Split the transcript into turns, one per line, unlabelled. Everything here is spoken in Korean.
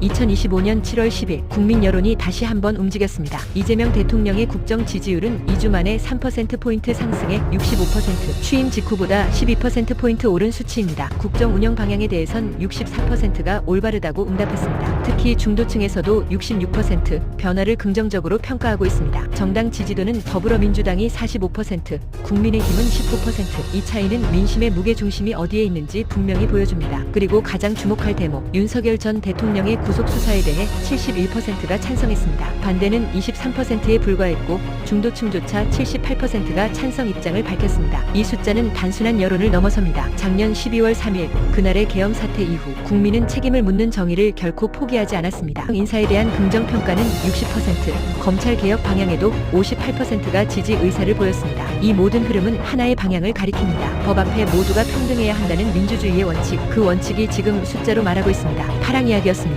2025년 7월 10일 국민 여론이 다시 한번 움직였습니다. 이재명 대통령의 국정 지지율은 2주 만에 3%포인트 상승해 65%, 취임 직후보다 12%포인트 오른 수치입니다. 국정 운영 방향에 대해선 64%가 올바르다고 응답했습니다. 특히 중도층에서도 66% 변화를 긍정적으로 평가하고 있습니다. 정당 지지도는 더불어민주당이 45%, 국민의힘은 19%. 이 차이는 민심의 무게 중심이 어디에 있는지 분명히 보여줍니다. 그리고 가장 주목할 대목, 윤석열 전 대통령의 구속 수사에 대해 71%가 찬성했습니다. 반대는 23%에 불과했고 중도층조차 78%가 찬성 입장을 밝혔습니다. 이 숫자는 단순한 여론을 넘어섭니다. 작년 12월 3일 그날의 계엄 사태 이후 국민은 책임을 묻는 정의를 결코 포기하지 않았습니다. 인사에 대한 긍정 평가는 60%, 검찰 개혁 방향에도 58%가 지지 의사를 보였습니다. 이 모든 흐름은 하나의 방향을 가리킵니다. 법 앞에 모두가 평등해야 한다는 민주주의의 원칙, 그 원칙이 지금 숫자로 말하고 있습니다. 파랑 이야기였습니다.